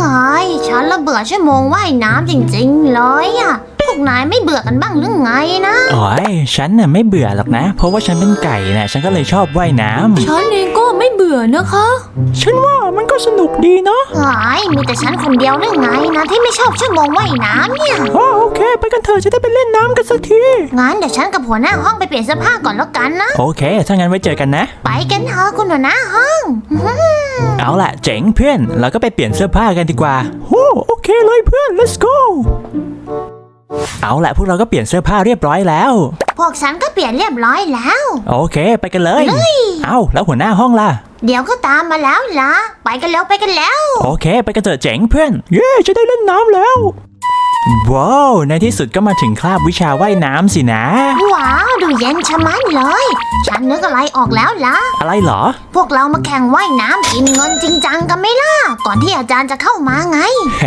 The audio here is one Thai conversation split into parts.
เฮ้ยฉันละเบื่อชั่วโมงว่ายน้ำจริงๆเลยอะพวกนายไม่เบื่อกันบ้างหรือไงนะ โอ้ยฉันน่ะไม่เบื่อหรอกนะ เพราะว่าฉันเป็นไก่น่ะฉันก็เลยชอบว่ายน้ำฉันเองก็ไม่เบื่อนะคะ ฉันว่ามันก็สนุกดีเนาะเฮ้ยมีแต่ฉันคนเดียวหรือไงนะ ที่ไม่ชอบชั่วโมงว่ายน้ำเนี่ย อ๋อโอเค ไปกันเถอะจะได้ไปเล่นน้ำกันสักที งั้นเดี๋ยวฉันกับหัวหน้าห้องไปเปลี่ยนเสื้อผ้าก่อนแล้วกันนะ โอเค ถ้างั้นไว้เจอกันนะ ไปกันเถอะคุณหัวหน้าห้อง เอาล่ะเจ๋งเพื่อน เราก็ไปเปลี่ยนเสื้อผ้ากันดีกว่าโอ้โอเคเลยเพื่อน let's go เอาล่ะพวกเราก็เปลี่ยนเสื้อผ้าเรียบร้อยแล้ว พวกฉันก็เปลี่ยนเรียบร้อยแล้ว โอเค ไปกันเลย เอาแล้วหัวหน้าห้องล่ะ เดี๋ยวก็ตามมาแล้วล่ะ ไปกันแล้วไปกันแล้ว โอเค ไปกันเถอะเจ๋งเพื่อน เย้จะได้เล่นน้ำแล้ว ว้าว ในที่สุดก็มาถึงคาบวิชาว่ายน้ำสินะ ว้าวดูเย็นชะมัดเลย ฉันนึกอะไรออกแล้วล่ะ อะไรเหรอ พวกเรามาแข่งว่ายน้ำกินเงินจริงจังกันไหมล่ะ ก่อนที่อาจารย์จะเข้ามาไง แห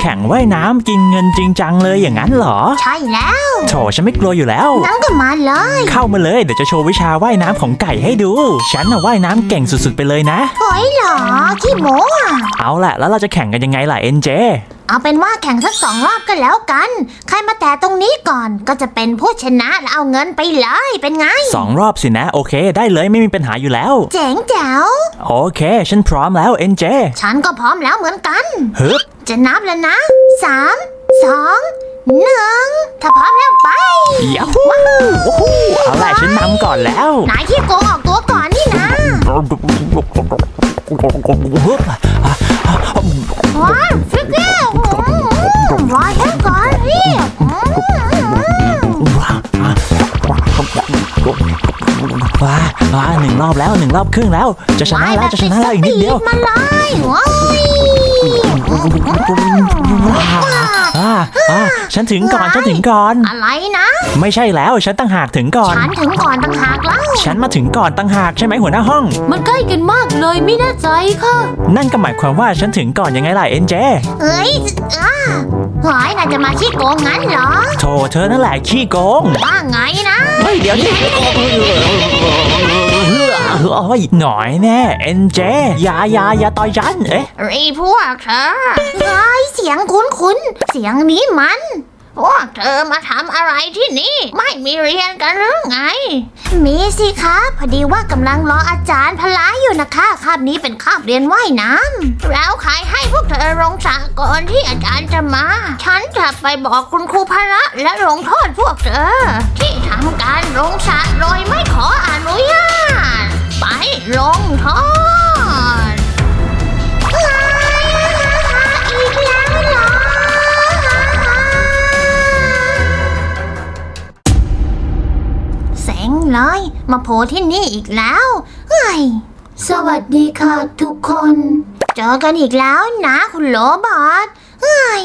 แข่งว่ายน้ำกินเงินจริงจังเลยอย่างนั้นเหรอ ใช่แล้วโถฉันไม่กลัวอยู่แล้ว งั้นก็มาเลย เข้ามาเลย เดี๋ยวจะโชว์วิชาว่ายน้ำของไก่ให้ดู ฉันน่ะว่ายน้ำเก่งสุดๆไปเลยนะ เฮ้ยเหรอขี้โม้อะเอาล่ะ แล้วเราจะแข่งกันยังไงล่ะเอ็นเจ เอาเป็นว่าแข่งสักสองรอบก็แล้วกัน ใครมาแตะตรงนี้ก่อนก็จะเป็นผู้ชนะแล้วเอาเงินไปเลยเป็นไง สองรอบสินะ โอเค ได้เลยไม่มีปัญหาอยู่แล้ว เจ๋งแจ๋วโอเค ฉันพร้อมแล้วเอ็นเจฉันก็พร้อมแล้วเหมือนกัน ฮึบจะนับแล้วนะสามสองหนึ่งถ้าพร้อมแล้วไปยาฮูโอ้โหเอาล่ะฉันนำก่อนแล้วนายที่โกงออกตัวก่อนนี่นะว้ แล้วหนึ่งรอบครึ่งแล้ว จะชนะแล้วจะชนะแล้วอีกนิดเดียวมาเลยว้ายอ่าอ่าฉันถึงก่อนฉันถึงก่อน อะไรนะ ไม่ใช่แล้วฉันตั้งหากถึงก่อน ฉันถึงก่อนต่างหากแล้วฉันมาถึงก่อนตั้งหากใช่ไหมหัวหน้าห้อง มันใกล้กันมากเลยไม่แน่ใจค่ะ นั่นก็หมายความว่าฉันถึงก่อนยังไงล่ะเอ็นเจ เอ้ยอ่า เฮ้ยนายจะมาขี้โกงงั้นเหรอ โธ่เธอนั่นแหละขี้โกง ว่าไงนะ เฮ้ยเดี๋ยวดิโอ้ยหน่อยแน่เอ็นเจอย่าอย่าอย่าต่อยฉันเอ๊ะไอ้พวกเธอเฮ้ยเสียงคุ้นๆ เสียงนี้มัน พวกเธอมาทำอะไรที่นี่ ไม่มีเรียนกันหรือไง มีสิคะพอดีว่ากำลังรออาจารย์พละอยู่นะคะคาบนี้เป็นคาบเรียนว่ายน้ำแล้วใครให้พวกเธอลงสระก่อนที่อาจารย์จะมา ฉันจะไปบอกคุณครูพละและลงโทษพวกเธอ ที่ทำการลงสระโดยไม่ขออนุญาต ไปลงโทษ ซ็งเลยมาโผล่ที่นี่อีกแล้วเฮ้ยสวัสดีค่ะทุกคน เจอกันอีกแล้วนะคุณโหลบอสเฮ้ย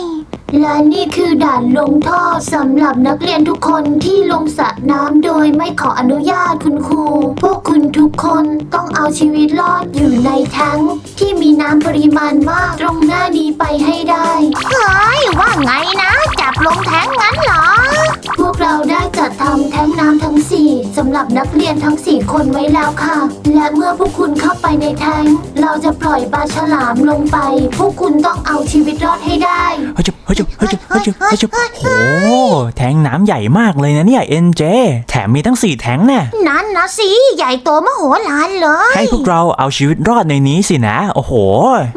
และนี่คือด่านลงโทษสำหรับนักเรียนทุกคนที่ลงสระน้ำโดยไม่ขออนุญาตคุณครู พวกคุณทุกคนต้องเอาชีวิตรอดอยู่ในแท้งที่มีน้ำปริมาณมากตรงหน้านี้ไปให้ได้ เฮ้ย ว่าไงนะ จับลงแท้งงั้นเหรอ พวกเราได้จัดทำแท้งน้ำทั้งำหรับนักเรียนทั้ง 4 คนไว้แล้วค่ะ และเมื่อพวกคุณเข้าไปในแท้งเราจะปล่อยปลาฉลามลงไป พวกคุณต้องเอาชีวิตรอดให้ได้ เฮ้ยจุ๊บเฮ้ยจุ๊บเฮ้ยจุ๊บเฮ้ยจุ๊บเฮ้ยจุ๊บโอ้โหแทงน้ำใหญ่มากเลยนะเนี่ยเอ็นเจแถมมีทั้งสี่แทงเนี่ยนั่นนะสิ ใหญ่โตมโหฬารเลย ให้พวกเราเอาชีวิตรอดในนี้สินะ โอ้โห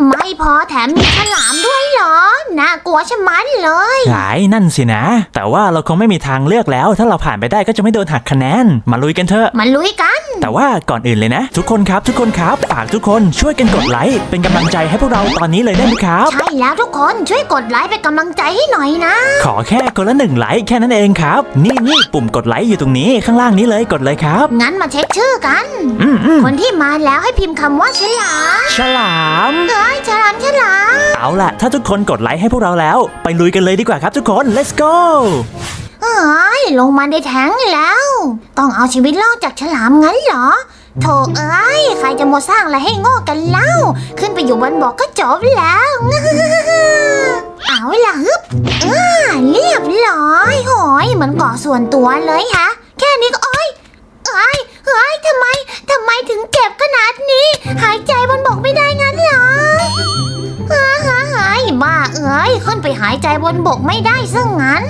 ไม่พอแถมมีฉลามด้วย เหรอ น่ากลัวชะมัดเลยหลายนั่นสินะ แต่ว่าเราคงไม่มีทางเลือกแล้ว ถ้าเราผ่านไปได้ก็จะไม่โดนหักคะแนน มาลุยกันเถอะ มาลุยกัน แต่ว่าก่อนอื่นเลยนะ ทุกคนครับ ทุกคนครับฝากทุกคนช่วยกันกดไลค์เป็นกำลังใจให้พวกเราตอนนี้เลยได้ไหมครับ ใช่แล้วทุกคนช่วยกดไลค์เป็นกำลังใจให้หน่อยนะ ขอแค่คนละหนึ่งไลค์แค่นั้นเองครับ นี่นี่ปุ่มกดไลค์อยู่ตรงนี้ข้างล่างนี้เลยกดเลยครับ งั้นมาเช็คชื่อกัน อืมอืมคนที่มาแล้วให้พิมพ์คำว่าฉลามฉลามเฮ้ยฉลามฉลาม เอาล่ะ ถ้าทุกคนกดไลค์ให้พวกเราแล้ว ไปลุยกันเลยดีกว่าครับทุกคน let's go เฮ้ยลงมาในแทงแล้ว ต้องเอาชีวิตรอดจากฉลามงั้นเหรอโถเอ้ยใครจะมาสร้างอะไรให้โง่กันเล่า ขึ้นไปอยู่บนบอกก็จบแล้วเอาล่ะฮึบอ่าเรียบร้อยโหยเหมือนเกาะส่วนตัวเลยฮะ แค่นี้ก็โอ้ยเอ้ยเฮ้ยทำไมทำไมถึงเจ็บขนาดนี้ หายใจบนบกไม่ได้งั้นเหรอ ฮ่าฮ่าฮ่าฮ้ยขึ้นไปหายใจบนบกไม่ได้ซะงั้น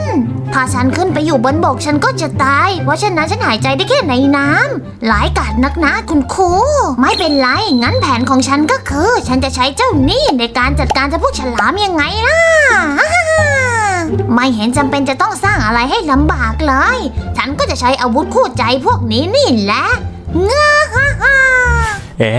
ถ้าฉันขึ้นไปอยู่บนบกฉันก็จะตาย เพราะฉะนั้นฉันหายใจได้แค่ในน้ำหลายกาดนักนะคุณครูไม่เป็นไร งั้นแผนของฉันก็คือ ฉันจะใช้เจ้านี่ในการจัดการเจ้าพวกฉลามยังไงล่ะ ไม่เห็นจำเป็นจะต้องสร้างอะไรให้ลำบากเลย ฉันก็จะใช้อาวุธคู่ใจพวกนี้นี่แหละงาฮ่า เอ๊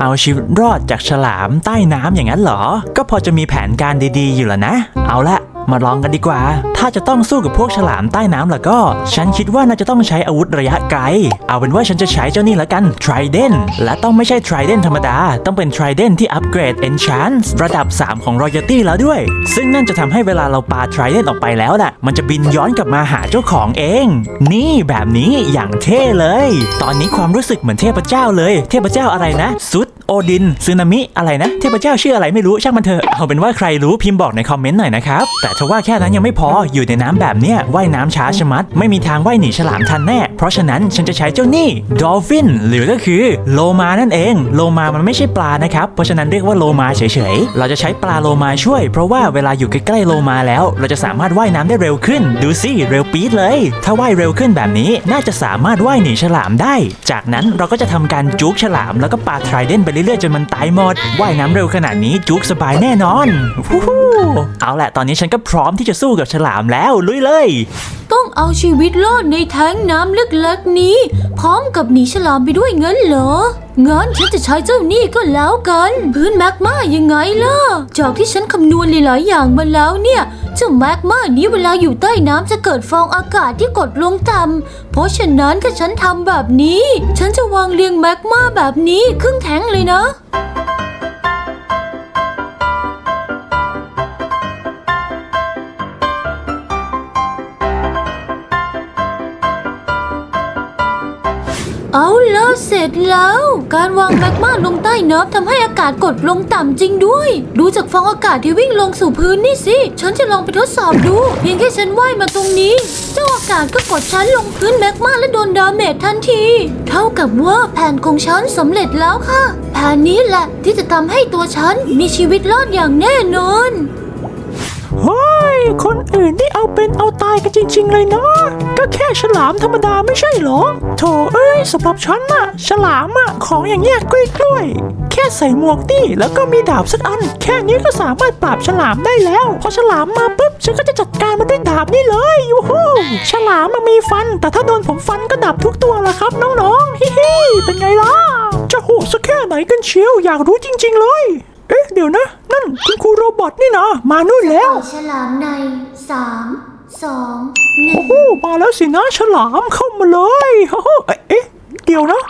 เอาชีวิตรอดจากฉลามใต้น้ำอย่างนั้นเหรอ ก็พอจะมีแผนการดีๆอยู่แล้วนะ เอาละ มาลองกันดีกว่า ถ้าจะต้องสู้กับพวกฉลามใต้น้ำล่ะก็ ฉันคิดว่าน่าจะต้องใช้อาวุธระยะไกล เอาเป็นว่าฉันจะใช้เจ้านี่ละกัน Trident และต้องไม่ใช่ Trident ธรรมดา ต้องเป็น Trident ที่อัปเกรด Enchant ระดับ 3 ของ Royalty แล้วด้วย ซึ่งนั่นจะทำให้เวลาเราปา Trident ออกไปแล้วน่ะ มันจะบินย้อนกลับมาหาเจ้าของเอง นี่แบบนี้อย่างเท่เลย ตอนนี้ความรู้สึกเหมือนเทพเจ้าเลย เทพเจ้าอะไรนะซุดโอดินซึนามิอะไรนะ เทพเจ้าชื่ออะไรไม่รู้ช่างมันเถอะเอาเป็นว่าใครรู้พิมพ์บอกในคอมเมนต์หน่อยนะครับแต่ถ้าว่าแค่นั้นยังไม่พออยู่ในน้ำแบบเนี้ยว่ายน้ำช้าชะมัด ไม่มีทางว่ายหนีฉลามทันแน่ เพราะฉะนั้นฉันจะใช้เจ้านี่ดอลฟินหรือก็คือโลมานั่นเอง โลมามันไม่ใช่ปลานะครับ เพราะฉะนั้นเรียกว่าโลมาเฉยๆ เราจะใช้ปลาโลมาช่วย เพราะว่าเวลาอยู่ใกล้ๆโลมาแล้ว เราจะสามารถว่ายน้ำได้เร็วขึ้น ดูสิเร็วปี๊ดเลย ถ้าว่ายเร็วขึ้นแบบนี้น่าจะสามารถว่ายหนีฉลามได้ จากนั้นเราก็จะทำการจุกฉลามแล้วก็ปาทริเดนไปเรื่อยๆจนมันตายหมดว่ายน้ำเร็วขนาดนี้จุกสบายแน่นอนเอาละตอนนี้ฉันก็พร้อมที่จะสู้กับฉลามแล้วลุยเลย ต้องเอาชีวิตรอดในแท้งน้ำลึกๆนี้ พร้อมกับหนีฉลามไปด้วยเงินเหรอ งั้นฉันจะใช้เจ้านี่ก็แล้วกัน พื้นแมกมายังไงล่ะ จากที่ฉันคำนวณหลายๆอย่างมาแล้วเนี่ยเจ้าแมกมานี้เวลาอยู่ใต้น้ำจะเกิดฟองอากาศที่กดลงต่ำเพราะฉะนั้นถ้าฉันทำแบบนี้ ฉันจะวางเรียงแมกมาแบบนี้ครึ่งแท้งเลยนะ เอาละเสร็จแล้ว การวางแมกมาลงใต้น้ำทำให้อากาศกดลงต่ำจริงด้วย ดูจากฟองอากาศที่วิ่งลงสู่พื้นนี่สิ ฉันจะลองไปทดสอบดู เพียงแค่ฉันว่ายมาตรงนี้ เจ้าอากาศก็กดฉันลงพื้นแมกมาและโดนดาเมจทันที เท่ากับว่าแผนของฉันสำเร็จแล้วค่ะ แผนนี้แหละที่จะทำให้ตัวฉันมีชีวิตรอดอย่างแน่นอน คนอื่นนี่เอาเป็นเอาตายกันจริง ๆ เลยเนาะก็แค่ฉลามธรรมดาไม่ใช่เหรอ โถเอ้ยสำหรับฉันน่ะฉลามอะของอย่างเงี้ยกล้วยๆแค่ใส่หมวกนี่แล้วก็มีดาบสักอัน แค่นี้ก็สามารถปราบฉลามได้แล้วพอฉลามมาปุ๊บฉันก็จะจัดการมันด้วยดาบนี่เลยยูฮูฉลามมันมีฟัน แต่ถ้าโดนผมฟันก็ดับทุกตัวละครับ น้องๆฮิฮิเป็นไงล่ะจะโหดสักแค่ไหนกันเชียวอยากรู้จริง ๆ เลย อ๊ะ เดี๋ยวนะ นั่นคุณครูโรบอทนี่นะมานู่นแล้ว ฉลามในสามสองหนึ่ง โอ้โหมาแล้วสินะฉลามเข้ามาเลยโอ้โหเอ๊ะ เดี๋ยวนะ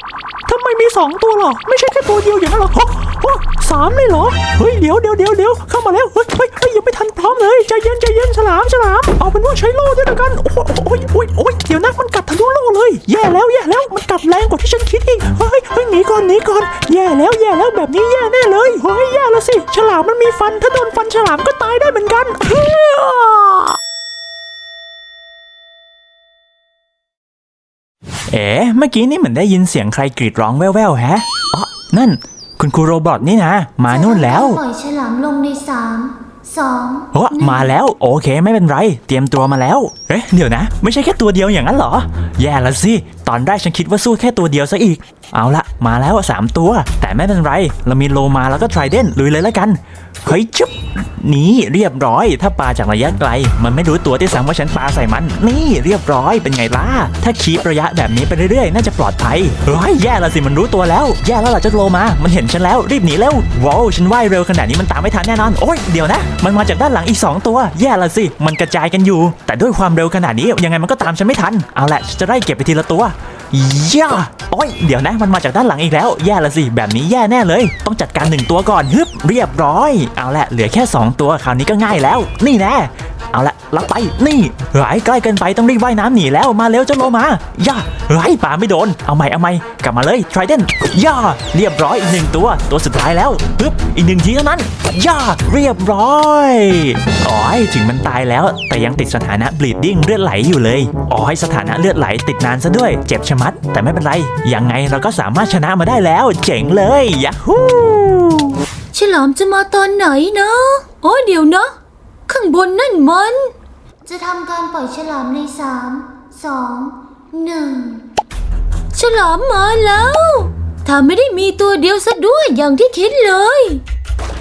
ทำไมมีสองตัวล่ะไม่ใช่แค่ตัวเดียวอย่างนั้นหรอฮะฮะสามเลยเหรอ เฮ้ย เดี๋ยวเดี๋ยวเดี๋ยวเดี๋ยวเข้ามาแล้วเฮ้ยเฮ้ยเฮ้ยยังไม่ทันพร้อมเลย ใจเย็นใจเย็นฉลามฉลาม เอาเป็นว่าใช้โล่ด้วยละกัน โอ้โหโอ้ยโอ้ยโอ้ยเดี๋ยวนะมันกัดทะลุโล่เลย แย่แล้วแย่แล้ว มันกัดแรงกว่าที่ฉันคิดอีก เฮ้ยเฮ้ยหนีก่อนหนีก่อน แย่แล้วแย่แล้วแบบนี้แย่แน่เลย เฮ้ยแย่แล้วสิ ฉลามมันมีฟัน ถ้าโดนฟันฉลามก็ตายได้เหมือนกัน เฮ้ยเอ๋เมื่อกี้นี่เหมือนได้ยินเสียงใครกรีดร้องแว่วๆแฮะอ๋อนั่น คุณครูโรบอทนี่นะ มานู่นแล้วปล่อยฉลามลงในสามสองโอ้มาแล้วโอเคไม่เป็นไร เตรียมตัวมาแล้วเอ๊ะเดี๋ยวนะ ไม่ใช่แค่ตัวเดียวอย่างนั้นเหรอ แย่ละสิ ตอนแรกฉันคิดว่าสู้แค่ตัวเดียวซะอีก เอาละมาแล้วอะสามตัว แต่ไม่เป็นไร เรามีโลมาแล้วก็ทริเดนลุยเลยแล้วกันเฮ้ยจุ๊บนี่เรียบร้อย ถ้าปลาจากระยะไกล มันไม่รู้ตัวที่ซ้ำว่าฉันปลาใส่มัน นี่เรียบร้อยเป็นไงล่ะ ถ้าคีประยะแบบนี้ไปเรื่อยๆ น่าจะปลอดภัยเฮ้ยแย่ละสิมันรู้ตัวแล้ว แย่แล้วล่ะเจ้าโลมา มันเห็นฉันแล้วรีบหนีเร็วว้าวฉันว่ายเร็วขนาดนี้มันตามไม่ทันแน่นอนโอ้ยเดี๋ยวนะ มันมาจากด้านหลังอีก 2 ตัว แย่ละสิ มันกระจายกันอยู่ แต่ด้วยความเร็วขนาดนี้ยังไงมันก็ตามฉันไม่ทัน เอาละฉันจะไล่เก็บไปทีละตัว ย่าโอ้ยเดี๋ยวนะมันมาจากด้านหลังอีกแล้ว แย่ละสิ แบบนี้แย่แน่เลย ต้องจัดการหนึ่งตัวก่อนฮึบเรียบร้อย เอาละเหลือแค่ 2 ตัวคราวนี้ก็ง่ายแล้ว นี่แน่ เอาละรับไปนี่หายใกล้เกินไปต้องรีบว่ายน้ำหนีแล้วมาเร็วเจ้าโลมาย่าหายป่าไม่โดนเอาใหม่เอาใหม่กลับมาเลยทริเดนย่าเรียบร้อยอีกหนึ่งตัวตัวสุดท้ายแล้วฮึบอีกหนึ่งทีเท่านั้นย่าเรียบร้อยอ๋อยถึงมันตายแล้วแต่ยังติดสถานะ bleeding เลือดไหลอยู่เลยอ๋อสถานะเลือดไหลติดนานซะด้วย เจ็บชะมัด แต่ไม่เป็นไรยังไงเราก็สามารถชนะมาได้แล้ว เจ๋งเลยยาฮูฉลามจะมาตอนไหนเนาะโอ้เดี๋ยวนะ ข้างบนนั่นมัน จะทำการปล่อยฉลามในสามสองหนึ่งฉลามมาแล้วถ้าไม่ได้มีตัวเดียวซะด้วยอย่างที่คิดเลย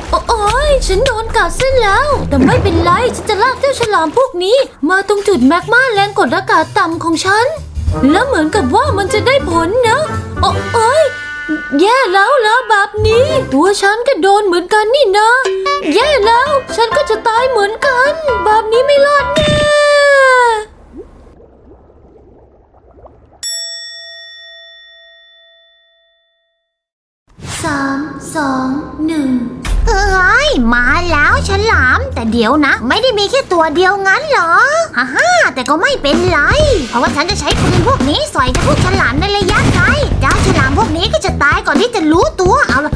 โอโอ้ยฉันโดนกัดซะแล้ว แต่ไม่เป็นไร ฉันจะลากเจ้าฉลามพวกนี้ มาตรงจุดแมกมาแรงกดอากาศต่ำของฉัน แล้วเหมือนกับว่ามันจะได้ผลนะโอโอ้ยแย่แล้วแล้วแบบนี้ ตัวฉันก็โดนเหมือนกันนี่นะ แย่แล้ว ฉันก็จะตายเหมือนกัน แบบนี้ไม่รอดแน่สามสองหนึ่งเอ้ยมาแล้วฉลาม แต่เดี๋ยวนะ ไม่ได้มีแค่ตัวเดียวงั้นเหรอฮ่าฮ่าแต่ก็ไม่เป็นไร เพราะว่าฉันจะใช้ปืนพวกนี้สอยกับพวกฉลามในระยะไกลเจ้าฉลามพวกนี้ก็จะตายก่อนที่จะรู้ตัวเอาละ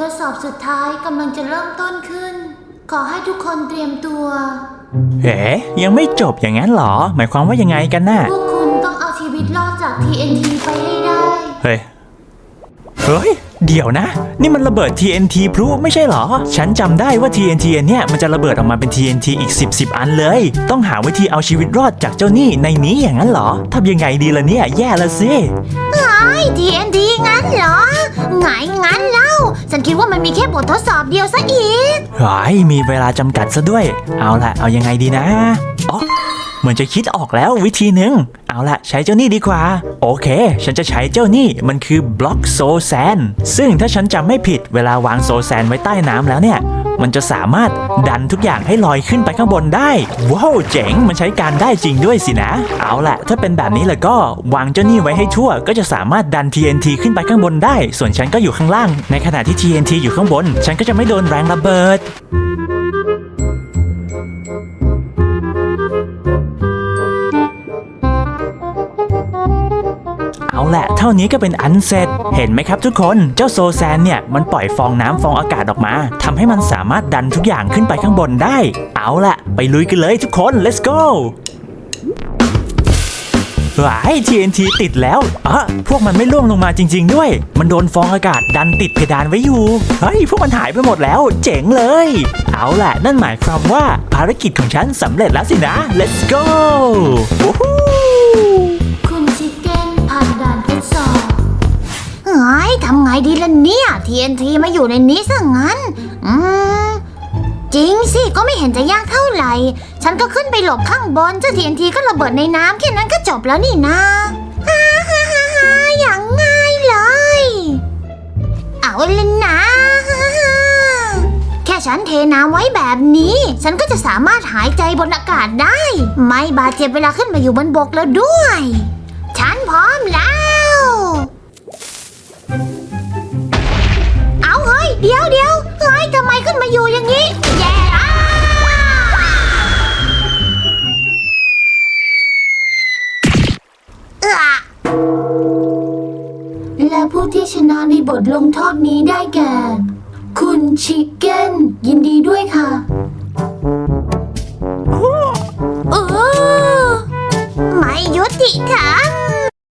ททดสอบสุดท้ายกำลังจะเริ่มต้นขึ้น ขอให้ทุกคนเตรียมตัว เอ๋ยังไม่จบอย่างนั้นเหรอ หมายความว่ายังไงกันน่ะ พวกคุณต้องเอาชีวิตรอดจาก TNT ไปให้ได้ เฮ้ย เฮ้ย เดี๋ยวนะ นี่มันระเบิด TNT พลุไม่ใช่เหรอ ฉันจำได้ว่า TNT อันเนี่ยมันจะระเบิดออกมาเป็น TNT อีก 10 10 อันเลย ต้องหาวิธีเอาชีวิตรอดจากเจ้าหนี้ในนี้อย่างนั้นเหรอทำยังไงดีล่ะเนี่ย แย่ละสิ ไอ้ทีเอ็นดีงั้นเหรอไงงั้นเล่า ฉันคิดว่ามันมีแค่บททดสอบเดียวซะอีกเฮ้ยมีเวลาจำกัดซะด้วย เอาละเอายังไงดีนะ อ๋อ เหมือนจะคิดออกแล้ววิธีหนึ่งเอาละใช้เจ้านี่ดีกว่า โอเค ฉันจะใช้เจ้านี่มันคือบล็อกโซแซนซึ่งถ้าฉันจำไม่ผิดเวลาวางโซแซนไว้ใต้น้ำแล้วเนี่ย มันจะสามารถดันทุกอย่างให้ลอยขึ้นไปข้างบนได้ ว้าวเจ๋งมันใช้การได้จริงด้วยสินะ เอาละถ้าเป็นแบบนี้แล้วก็วางเจ้านี่ไว้ให้ทั่ว ก็จะสามารถดัน TNT ขึ้นไปข้างบนได้ ส่วนฉันก็อยู่ข้างล่าง ในขณะที่ TNT อยู่ข้างบน ฉันก็จะไม่โดนแรงระเบิด แหละเท่านี้ก็เป็นอันเสร็จ เห็นไหมครับทุกคน เจ้าโซแซนเนี่ยมันปล่อยฟองน้ำฟองอากาศออกมาทำให้มันสามารถดันทุกอย่างขึ้นไปข้างบนได้ เอาละไปลุยกันเลยทุกคน let's go หวาย TNT ติดแล้วอะพวกมันไม่ล่วงลงมาจริง ๆ ด้วย มันโดนฟองอากาศดันติดเพดานไว้อยู่ เฮ้ย พวกมันหายไปหมดแล้ว เจ๋งเลย เอาล่ะ นั่นหมายความว่าภารกิจของฉันสำเร็จแล้วสินะ let's go วู้ เฮ้ยทำไงดีล่ะเนี่ย TNT มาอยู่ในนี้ซะงั้น อืม จริงสิ ก็ไม่เห็นจะยากเท่าไหร่ ฉันก็ขึ้นไปหลบข้างบนเจ้า TNT ก็ระเบิดในน้ำแค่นั้นก็จบแล้วนี่นะฮ่าฮ่าฮ่าฮ่าอย่างง่ายเลย เอาเลยนะฮ่าฮ่าแค่ฉันเทน้ำไว้แบบนี้ ฉันก็จะสามารถหายใจบนอากาศได้ ไม่บาดเจ็บเวลาขึ้นมาอยู่บนบกแล้วด้วย ฉันพร้อมแล้ว ทลงโทษนี้ได้แก่ คุณชิคเก้นยินดีด้วยค่ะ